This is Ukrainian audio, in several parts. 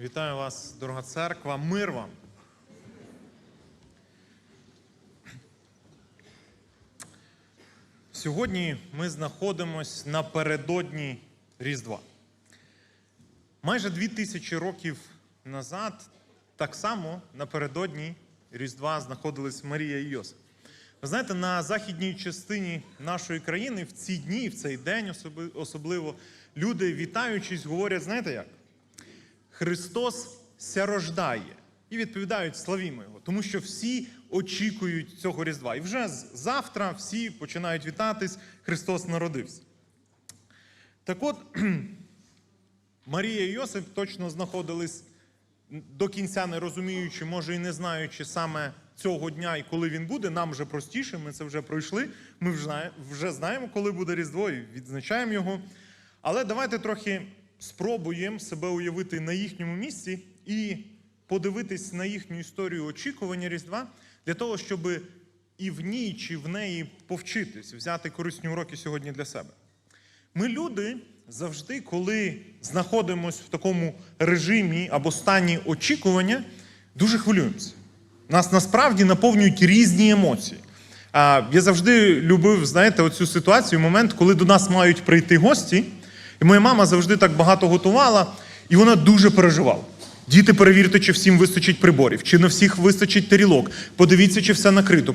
Вітаю вас, дорога церква, мир вам. Сьогодні ми знаходимося напередодні Різдва. Майже дві тисячі років назад, так само напередодні Різдва знаходились Марія і Йосип. Ви знаєте, на західній частині нашої країни в ці дні, в цей день особливо, люди, вітаючись, говорять, знаєте як? Христос ся рождає. І відповідають славімо Його, тому що всі очікують цього Різдва. І вже завтра всі починають вітатись, Христос народився. Так от, Марія і Йосип точно знаходились до кінця не розуміючи, може і не знаючи саме цього дня і коли він буде, нам вже простіше, ми це вже пройшли. Ми вже знаємо, коли буде Різдво, і відзначаємо його. Але давайте трохи спробуємо себе уявити на їхньому місці і подивитись на їхню історію очікування Різдва для того, щоб і в ній чи в неї повчитись, взяти корисні уроки сьогодні для себе. Ми, люди, завжди, коли знаходимося в такому режимі або стані очікування, дуже хвилюємося. Нас насправді наповнюють різні емоції. Я завжди любив, знаєте, оцю ситуацію, момент, коли до нас мають прийти гості. І моя мама завжди так багато готувала, і вона дуже переживала. Діти, перевірте, чи всім вистачить приборів, чи на всіх вистачить тарілок. Подивіться, чи все накрито.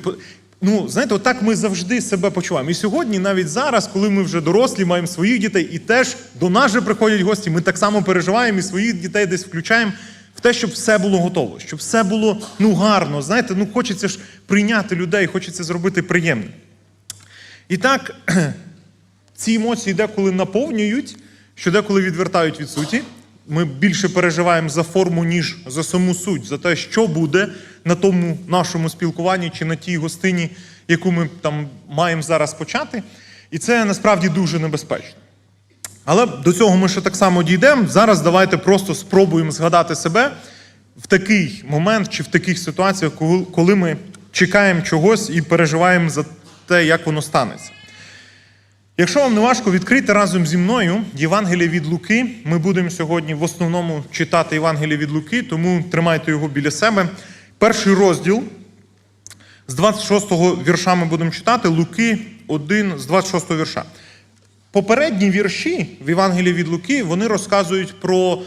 Ну, знаєте, отак ми завжди себе почуваємо. І сьогодні, навіть зараз, коли ми вже дорослі, маємо своїх дітей, і теж до нас же приходять гості, ми так само переживаємо і своїх дітей десь включаємо в те, щоб все було готово, щоб все було ну, гарно. Знаєте, ну хочеться ж прийняти людей, хочеться зробити приємне. І так, ці емоції деколи наповнюють, що деколи відвертають від суті. Ми більше переживаємо за форму, ніж за саму суть, за те, що буде на тому нашому спілкуванні чи на тій гостині, яку ми там маємо зараз почати. І це насправді дуже небезпечно. Але до цього ми ще так само дійдемо. Зараз давайте просто спробуємо згадати себе в такий момент чи в таких ситуаціях, коли- ми чекаємо чогось і переживаємо за те, як воно станеться. Якщо вам не важко відкрити разом зі мною Євангеліє від Луки, ми будемо сьогодні в основному читати Євангеліє від Луки, тому тримайте його біля себе. Перший розділ з 26-го вірша ми будемо читати, Луки 1 з 26-го вірша. Попередні вірші в Євангелії від Луки вони розказують про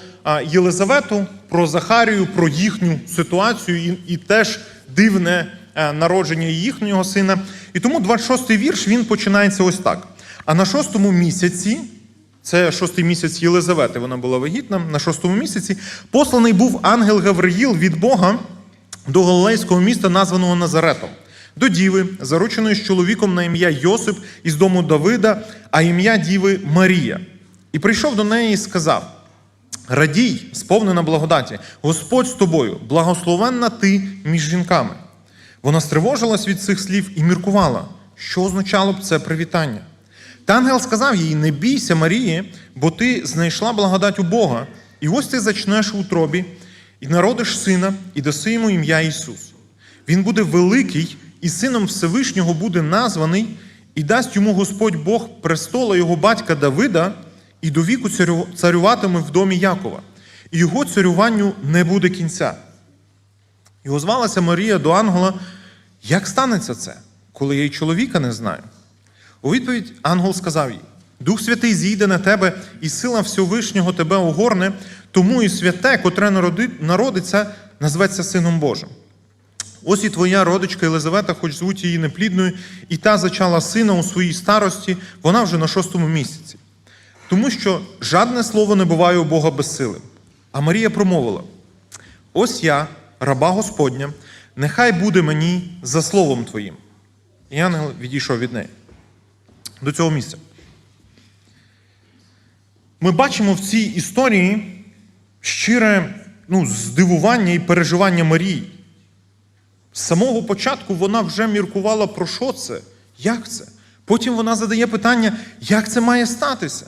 Єлизавету, про Захарію, про їхню ситуацію і, і теж дивне е, народження їхнього сина. І тому 26-й вірш він починається ось так. А на шостому місяці, це шостий місяць Єлизавети, вона була вагітна, на шостому місяці, посланий був ангел Гавриїл від Бога до галилейського міста, названого Назаретом, до діви, зарученої з чоловіком на ім'я Йосип із дому Давида, а ім'я діви Марія. І прийшов до неї і сказав: Радій, сповнена благодаті, Господь з тобою, благословенна ти між жінками. Вона стривожилась від цих слів і міркувала, що означало б це привітання. Та ангел сказав їй: Не бійся, Марії, бо ти знайшла благодать у Бога, і ось ти зачнеш у утробі, і народиш сина, і даси йому ім'я Ісус. Він буде великий, і сином Всевишнього буде названий, і дасть йому Господь Бог престола його батька Давида, і до віку царюватиме в домі Якова, і його царюванню не буде кінця. І озвалася Марія до ангела, як станеться це, коли я й чоловіка не знаю? У відповідь ангел сказав їй: Дух Святий зійде на тебе, і сила Всевишнього тебе огорне, тому і святе, котре народиться, назветься Сином Божим. Ось і твоя родичка Єлизавета, хоч звуть її неплідною, і та зачала сина у своїй старості, вона вже на шостому місяці. Тому що жадне слово не буває у Бога безсилим. А Марія промовила: Ось я, раба Господня, нехай буде мені за словом твоїм. І ангел відійшов від неї до цього місця. Ми бачимо в цій історії щире ну, здивування і переживання Марії. З самого початку вона вже міркувала про що це, як це. Потім вона задає питання, як це має статися.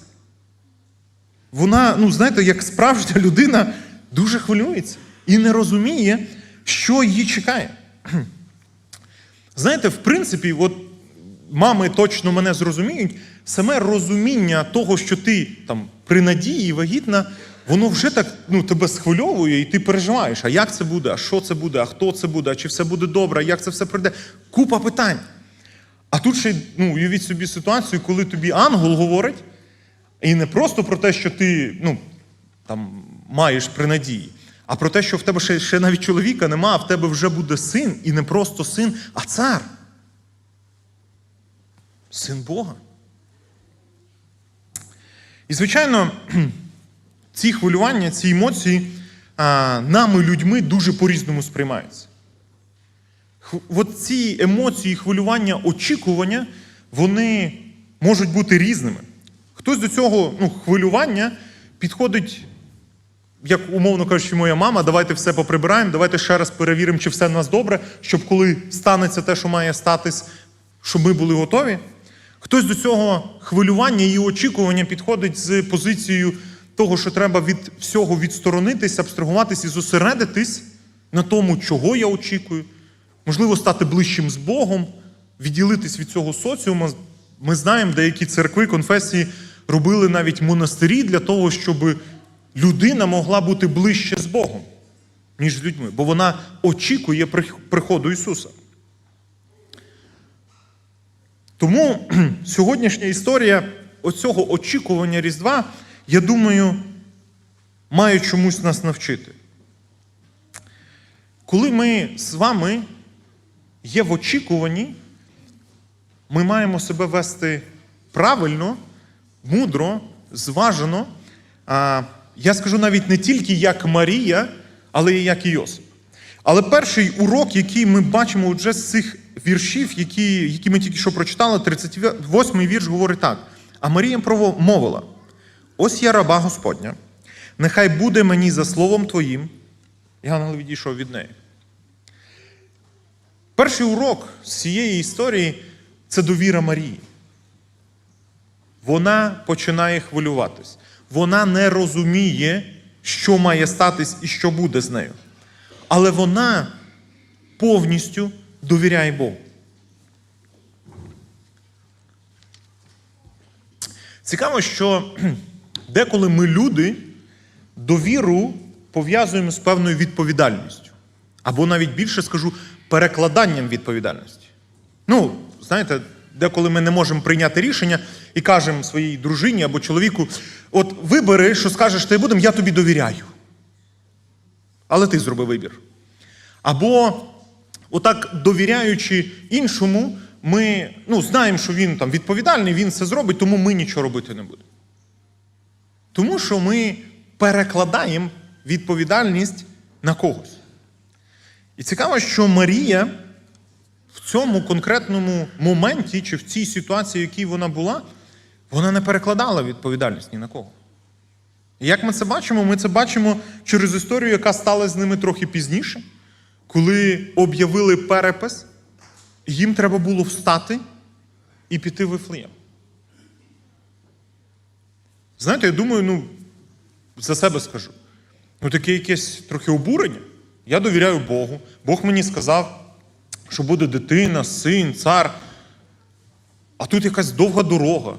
Вона, ну знаєте, як справжня людина дуже хвилюється і не розуміє, що її чекає. Знаєте, в принципі, от мами точно мене зрозуміють, саме розуміння того, що ти там при надії вагітна, воно вже так ну, тебе схвильовує, і ти переживаєш, а як це буде, а що це буде, а хто це буде, а чи все буде добре, а як це все прийде. Купа питань. А тут ще ну, уявіть собі ситуацію, коли тобі ангел говорить, і не просто про те, що ти ну, там, маєш при надії, а про те, що в тебе ще, ще навіть чоловіка нема, а в тебе вже буде син, і не просто син, а цар. Син Бога. І, звичайно, ці хвилювання, ці емоції нами, людьми, дуже по-різному сприймаються. От ці емоції, хвилювання, очікування, вони можуть бути різними. Хтось до цього ну, хвилювання підходить, як умовно кажучи, моя мама, давайте все поприбираємо, давайте ще раз перевіримо, чи все в нас добре, щоб коли станеться те, що має статись, щоб ми були готові. Хтось до цього хвилювання і очікування підходить з позицією того, що треба від всього відсторонитись, абстрагуватись і зосередитись на тому, чого я очікую, можливо, стати ближчим з Богом, відділитись від цього соціуму. Ми знаємо, деякі церкви, конфесії робили навіть монастирі для того, щоб людина могла бути ближче з Богом, ніж з людьми, бо вона очікує приходу Ісуса. Тому сьогоднішня історія оцього очікування Різдва, я думаю, має чомусь нас навчити. Коли ми з вами є в очікуванні, ми маємо себе вести правильно, мудро, зважено. Я скажу навіть не тільки як Марія, але і як і Йосип. Але перший урок, який ми бачимо вже з цих віршів, які, які ми тільки що прочитали, 38-й вірш говорить так. А Марія промовила: ось я раба Господня, нехай буде мені за словом Твоїм. І ангел відійшов від неї. Перший урок з цієї історії це довіра Марії. Вона починає хвилюватись. Вона не розуміє, що має статись і що буде з нею. Але вона повністю довіряє Богу. Цікаво, що деколи ми люди довіру пов'язуємо з певною відповідальністю. Або навіть більше скажу, перекладанням відповідальності. Ну, знаєте, деколи ми не можемо прийняти рішення і кажемо своїй дружині або чоловіку: от вибери, що скажеш, ти будемо, я тобі довіряю. Але ти зроби вибір. Або, отак, довіряючи іншому, ми ну, знаємо, що він там відповідальний, він це зробить, тому ми нічого робити не будемо. Тому що ми перекладаємо відповідальність на когось. І цікаво, що Марія в цьому конкретному моменті чи в цій ситуації, в якій вона була, вона не перекладала відповідальність ні на кого. І як ми це бачимо? Ми це бачимо через історію, яка стала з ними трохи пізніше, коли об'явили перепис, їм треба було встати і піти в Вифлеєм. Знаєте, я думаю, ну, за себе скажу. Ну, таке якесь трохи обурення. Я довіряю Богу. Бог мені сказав, що буде дитина, син, цар. А тут якась довга дорога.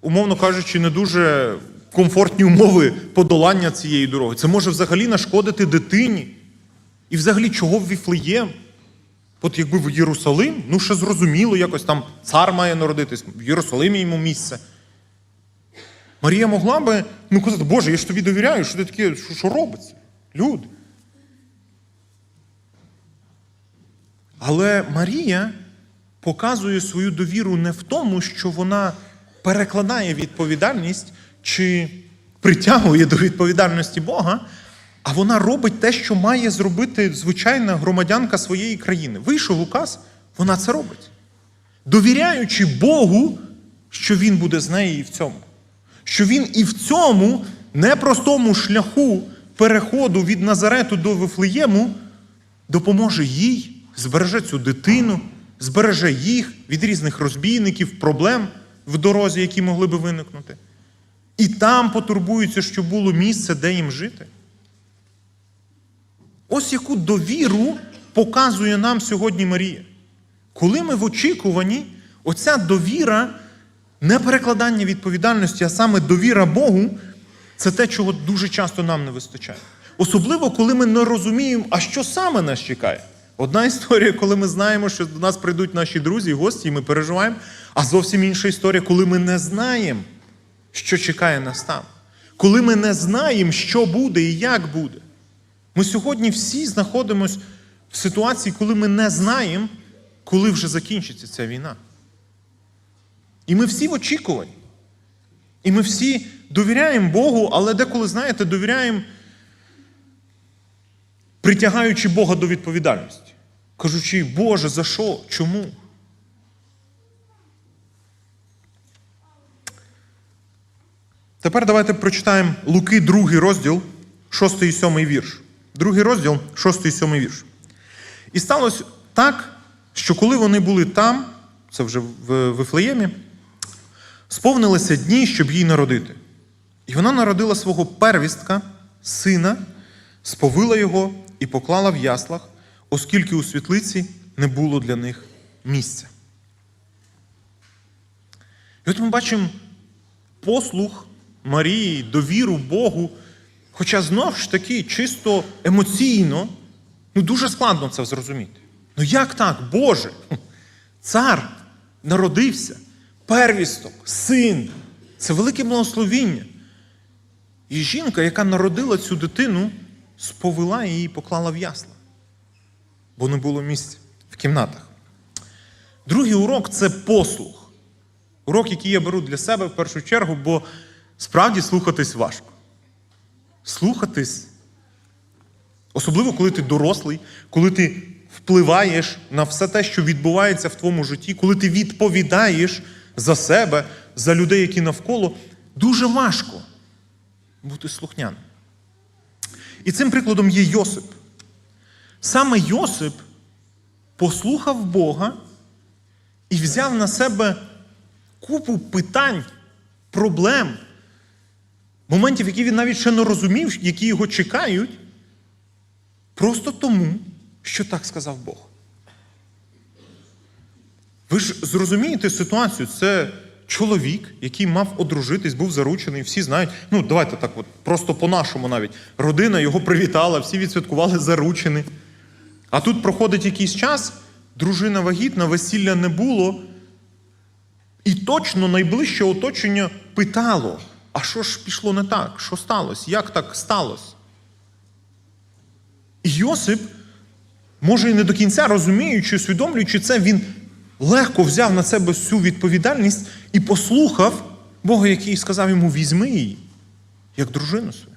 Умовно кажучи, не дуже комфортні умови подолання цієї дороги. Це може взагалі нашкодити дитині. І взагалі, чого в Віфлеєм? От якби в Єрусалим, ну ще зрозуміло, якось там цар має народитись, в Єрусалимі йому місце. Марія могла би ну, казати, Боже, я ж тобі довіряю, що ти таке, що, що робиться? Люди. Але Марія показує свою довіру не в тому, що вона перекладає відповідальність чи притягує до відповідальності Бога, а вона робить те, що має зробити звичайна громадянка своєї країни. Вийшов указ, вона це робить. Довіряючи Богу, що Він буде з нею і в цьому. Що Він і в цьому непростому шляху переходу від Назарету до Вифлеєму допоможе їй, збереже цю дитину, збереже їх від різних розбійників, проблем в дорозі, які могли би виникнути. І там потурбуються, щоб було місце, де їм жити. Ось яку довіру показує нам сьогодні Марія. Коли ми в очікуванні, оця довіра, не перекладання відповідальності, а саме довіра Богу, це те, чого дуже часто нам не вистачає. Особливо, коли ми не розуміємо, а що саме нас чекає. Одна історія, коли ми знаємо, що до нас прийдуть наші друзі гості, і ми переживаємо, а зовсім інша історія, коли ми не знаємо, що чекає нас там. Коли ми не знаємо, що буде і як буде. Ми сьогодні всі знаходимося в ситуації, коли ми не знаємо, коли вже закінчиться ця війна. І ми всі в очікуванні. І ми всі довіряємо Богу, але деколи, знаєте, довіряємо, притягаючи Бога до відповідальності. Кажучи, Боже, за що? Чому? Тепер давайте прочитаємо Луки, другий розділ, 6 і 7 вірш. Другий розділ, 6 і 7 вірш. І сталося так, що коли вони були там, це вже в Вифлеємі, сповнилися дні, щоб їй народити. І вона народила свого первістка, сина, сповила його і поклала в яслах, оскільки у світлиці не було для них місця. І от ми бачимо послух Марії, довіру Богу. Хоча знову ж таки, чисто емоційно, ну дуже складно це зрозуміти. Ну як так, Боже? Цар народився, первісток, син. Це велике благословіння. І жінка, яка народила цю дитину, сповела її і поклала в ясла, бо не було місця в кімнатах. Другий урок це послух. Урок, який я беру для себе в першу чергу, бо справді слухатись важко. Слухатись, особливо коли ти дорослий, коли ти впливаєш на все те, що відбувається в твоєму житті, коли ти відповідаєш за себе, за людей, які навколо, дуже важко бути слухняним. І цим прикладом є Йосип. Саме Йосип послухав Бога і взяв на себе купу питань, проблем, моментів, які він навіть ще не розумів, які його чекають, просто тому, що так сказав Бог. Ви ж зрозумієте ситуацію, це чоловік, який мав одружитись, був заручений, всі знають. Ну, давайте так, от, просто по-нашому навіть. Родина його привітала, всі відсвяткували заручений. А тут проходить якийсь час, дружина вагітна, весілля не було. І точно найближче оточення питало: а що ж пішло не так? Що сталося? Як так сталося? І Йосип, може і не до кінця розуміючи, усвідомлюючи це, він легко взяв на себе всю відповідальність і послухав Бога, який сказав йому: візьми її, як дружину свою.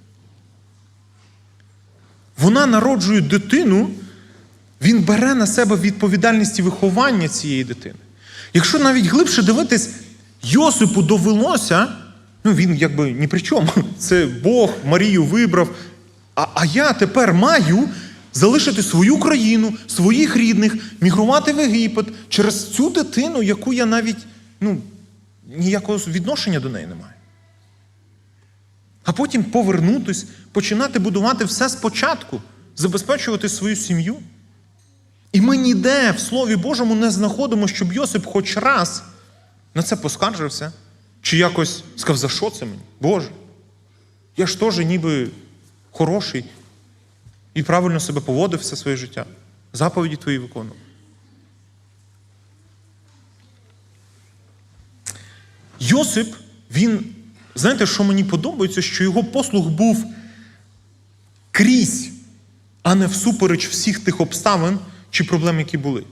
Вона народжує дитину, він бере на себе відповідальність і виховання цієї дитини. Якщо навіть глибше дивитись, Йосипу довелося, ну він якби ні при чому. Це Бог Марію вибрав. А, а я тепер маю залишити свою країну, своїх рідних, мігрувати в Єгипет через цю дитину, яку я навіть ну, ніякого відношення до неї не маю. А потім повернутись, починати будувати все спочатку, забезпечувати свою сім'ю. І ми ніде в Слові Божому не знаходимо, щоб Йосип хоч раз на це поскаржився, чи якось сказав, за що це мені? Боже, я ж теж ніби хороший і правильно себе поводив все своє життя. Заповіді твої виконував. Йосип, він, знаєте, що мені подобається, що його послуг був крізь, а не всупереч всіх тих обставин чи проблем, які були.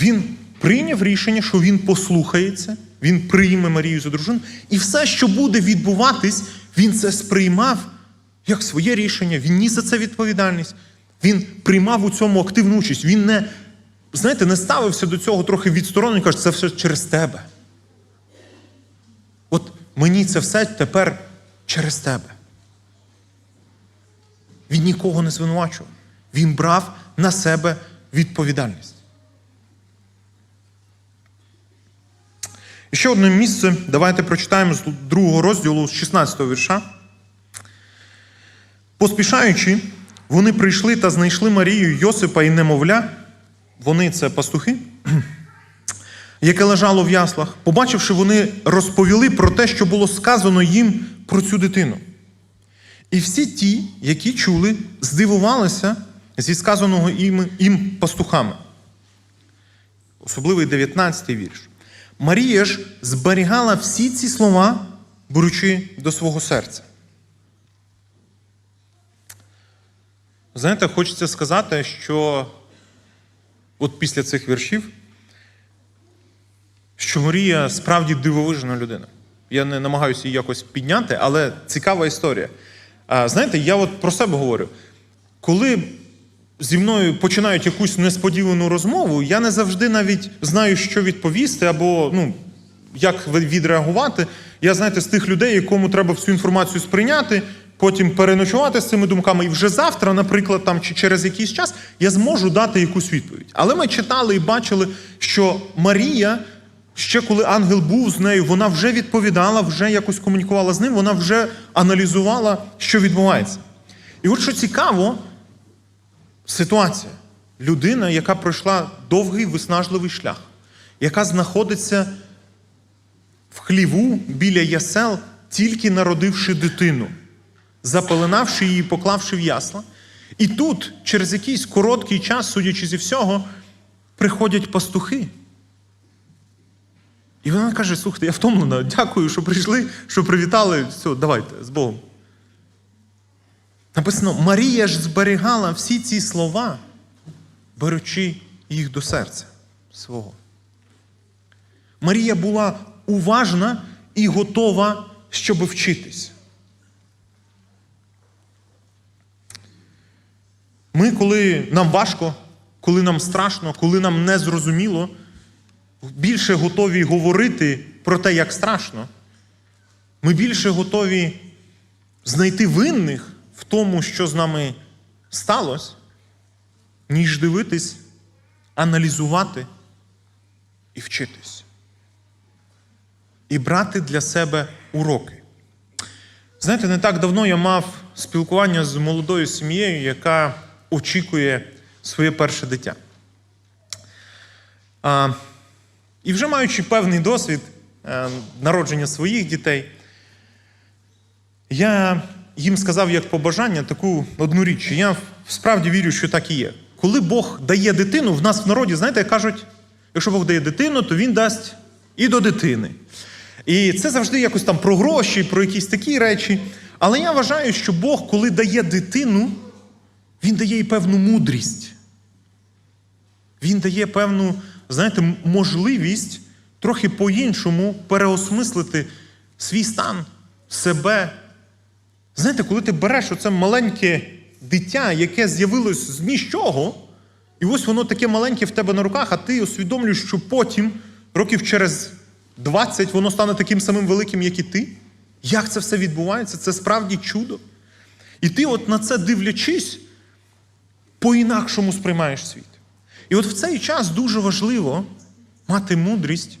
Він прийняв рішення, що він послухається, він прийме Марію за дружину, і все, що буде відбуватись, він це сприймав як своє рішення, він ніс за це відповідальність. Він приймав у цьому активну участь. Він не, знаєте, не ставився до цього трохи відсторонено і каже, це все через тебе. От мені це все тепер через тебе. Він нікого не звинувачував. Він брав на себе відповідальність. І ще одне місце. Давайте прочитаємо з другого розділу, з 16 го вірша. Поспішаючи, вони прийшли та знайшли Марію, Йосипа і немовля. Вони це пастухи. яке лежало в яслах, побачивши, вони розповіли про те, що було сказано їм про цю дитину. І всі ті, які чули, здивувалися зі сказаного їм, пастухами. Особливий 19-й вірш. Марія ж зберігала всі ці слова, беручи до свого серця. Знаєте, хочеться сказати, що от після цих віршів, що Марія справді дивовижна людина. Я не намагаюся її якось підняти, але цікава історія. Знаєте, я от про себе говорю. Коли зі мною починають якусь несподівану розмову, я не завжди навіть знаю, що відповісти, або ну, як відреагувати. Я, знаєте, з тих людей, якому треба всю інформацію сприйняти, потім переночувати з цими думками, і вже завтра, наприклад, там чи через якийсь час я зможу дати якусь відповідь. Але ми читали і бачили, що Марія, ще коли ангел був з нею, вона вже відповідала, вже якось комунікувала з ним, вона вже аналізувала, що відбувається. І от що цікаво, ситуація. Людина, яка пройшла довгий виснажливий шлях, яка знаходиться в хліву біля ясел, тільки народивши дитину, запеленавши її, поклавши в ясла. І тут, через якийсь короткий час, судячи зі всього, приходять пастухи. І вона каже: слухайте, я втомлена, дякую, що прийшли, що привітали. Все, давайте з Богом. Написано, Марія ж зберігала всі ці слова, беручи їх до серця свого. Марія була уважна і готова, щоб вчитись. Ми, коли нам важко, коли нам страшно, коли нам не зрозуміло, більше готові говорити про те, як страшно. Ми більше готові знайти винних тому, що з нами сталося, ніж дивитись, аналізувати і вчитись. І брати для себе уроки. Знаєте, не так давно я мав спілкування з молодою сім'єю, яка очікує своє перше дитя. А, І вже маючи певний досвід е, народження своїх дітей, я їм сказав як побажання таку одну річ. Я справді вірю, що так і є. Коли Бог дає дитину, в нас в народі, знаєте, кажуть, якщо Бог дає дитину, то Він дасть і до дитини. І це завжди якось там про гроші, про якісь такі речі. Але я вважаю, що Бог, коли дає дитину, Він дає і певну мудрість. Він дає певну, знаєте, можливість трохи по-іншому переосмислити свій стан, себе. Знаєте, коли ти береш оце маленьке дитя, яке з'явилось з нічого, і ось воно таке маленьке в тебе на руках, а ти усвідомлюєш, що потім, років через 20, воно стане таким самим великим, як і ти. Як це все відбувається? Це справді чудо. І ти, от на це дивлячись, по-інакшому сприймаєш світ. І от в цей час дуже важливо мати мудрість,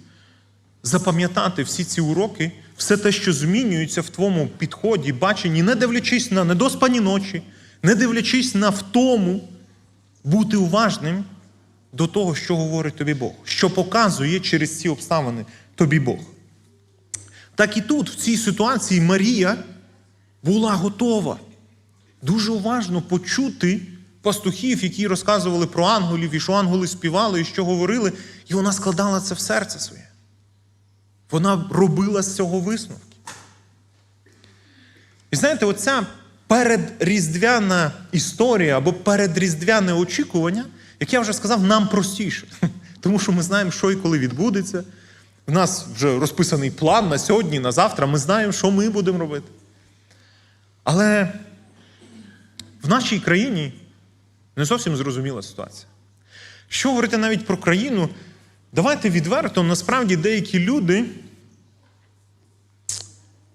запам'ятати всі ці уроки, все те, що змінюється в твоєму підході, баченні, не дивлячись на недоспані ночі, не дивлячись на втому, бути уважним до того, що говорить тобі Бог, що показує через ці обставини тобі Бог. Так і тут, в цій ситуації, Марія була готова дуже уважно почути пастухів, які розказували про ангелів, і що ангели співали, і що говорили, і вона складала це в серце своє. Вона робила з цього висновки. І знаєте, оця передріздвяна історія або передріздвяне очікування, як я вже сказав, нам простіше. Тому що ми знаємо, що і коли відбудеться. У нас вже розписаний план на сьогодні, на завтра. Ми знаємо, що ми будемо робити. Але в нашій країні не зовсім зрозуміла ситуація. Що говорити навіть про країну? Давайте відверто, насправді деякі люди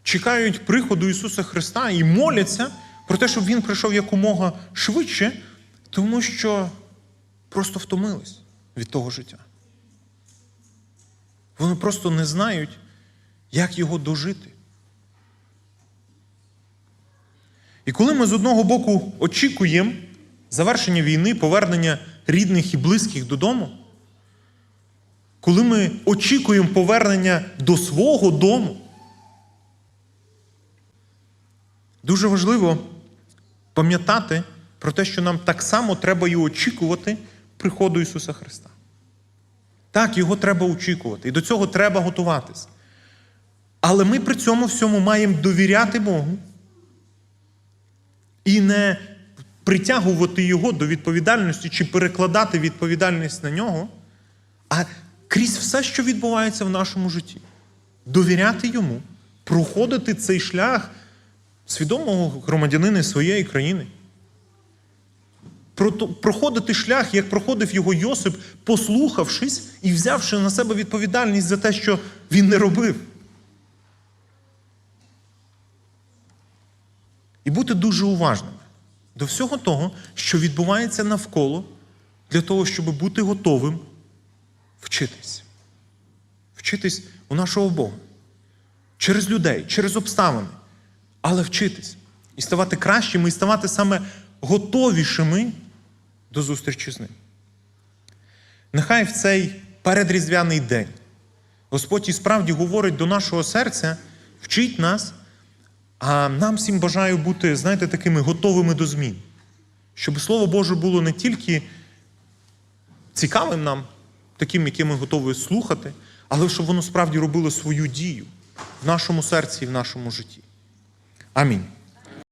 чекають приходу Ісуса Христа і моляться про те, щоб Він прийшов якомога швидше, тому що просто втомились від того життя. Вони просто не знають, як його дожити. І коли ми з одного боку очікуємо завершення війни, повернення рідних і близьких додому, коли ми очікуємо повернення до свого дому, дуже важливо пам'ятати про те, що нам так само треба і очікувати приходу Ісуса Христа. Так, його треба очікувати, і до цього треба готуватись. Але ми при цьому всьому маємо довіряти Богу і не притягувати Його до відповідальності чи перекладати відповідальність на нього, а крізь все, що відбувається в нашому житті, довіряти йому, проходити цей шлях свідомого громадянина своєї країни. Проходити шлях, як проходив його Йосип, послухавшись і взявши на себе відповідальність за те, що він не робив. І бути дуже уважними до всього того, що відбувається навколо, для того, щоб бути готовим вчитись. Вчитись у нашого Бога. Через людей, через обставини. Але вчитись. І ставати кращими, і ставати саме готовішими до зустрічі з ним. Нехай в цей передріздвяний день Господь і справді говорить до нашого серця, вчить нас, а нам всім бажаю бути, знаєте, такими готовими до змін. Щоб Слово Боже було не тільки цікавим нам, таким, яке ми готові слухати, але щоб воно справді робило свою дію в нашому серці і в нашому житті. Амінь.